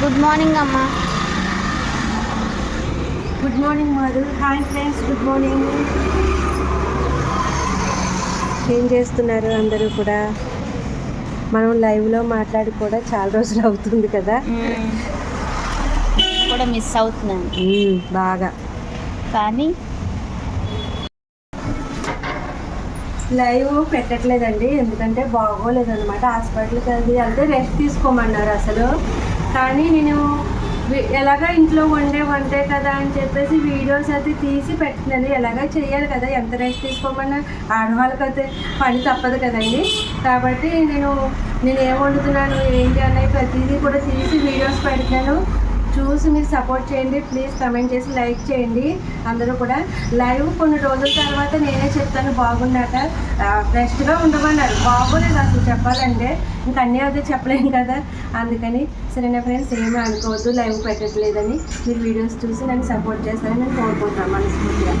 Good morning అమ్మా good morning Madhu hi friends good morning ఏం చేస్తున్నారు అందరూ కూడా? మనం లైవ్లో మాట్లాడి కూడా చాలా రోజులు అవుతుంది కదా? కూడా మిస్ అవుతున్నాను. బాగా. కానీ లైవ్ పెట్టట్లేదండి ఎందుకంటే బాగోలేదు అనమాట హాస్పిటల్కి అది వెళ్తే రెస్ట్ తీసుకోమన్నారు అసలు. కానీ నేను ఎలాగ ఇంట్లో వండే వంటే కదా అని చెప్పేసి వీడియోస్ అయితే తీసి పెట్టినది ఎలాగ చేయాలి కదా? ఎంత రెస్ట్ తీసుకోమన్నా ఆడవాళ్ళకైతే పని తప్పదు కదండి. కాబట్టి నేను నేను ఏం వండుతున్నాను ఏంటి అన్నవి ప్రతిదీ కూడా తీసి వీడియోస్ పెడుతున్నాను. చూసి మీరు సపోర్ట్ చేయండి. ప్లీజ్ కమెంట్ చేసి లైక్ చేయండి. అందరూ కూడా లైవ్ కొన్ని రోజుల తర్వాత నేనే చెప్తాను బాగున్నాక. ఫ్రెష్గా ఉండమన్నారు. బాగోలేదు అసలు చెప్పాలంటే. ఇంకా అన్నీ అయితే చెప్పలేము కదా. అందుకని సరేనా ఫ్రెండ్స్ ఏమీ అనుకోవద్దు లైవ్ పెట్టట్లేదని. మీరు వీడియోస్ చూసి నన్ను సపోర్ట్ చేస్తారని నేను కోరుకుంటున్నాను మనస్ఫూర్తిగా.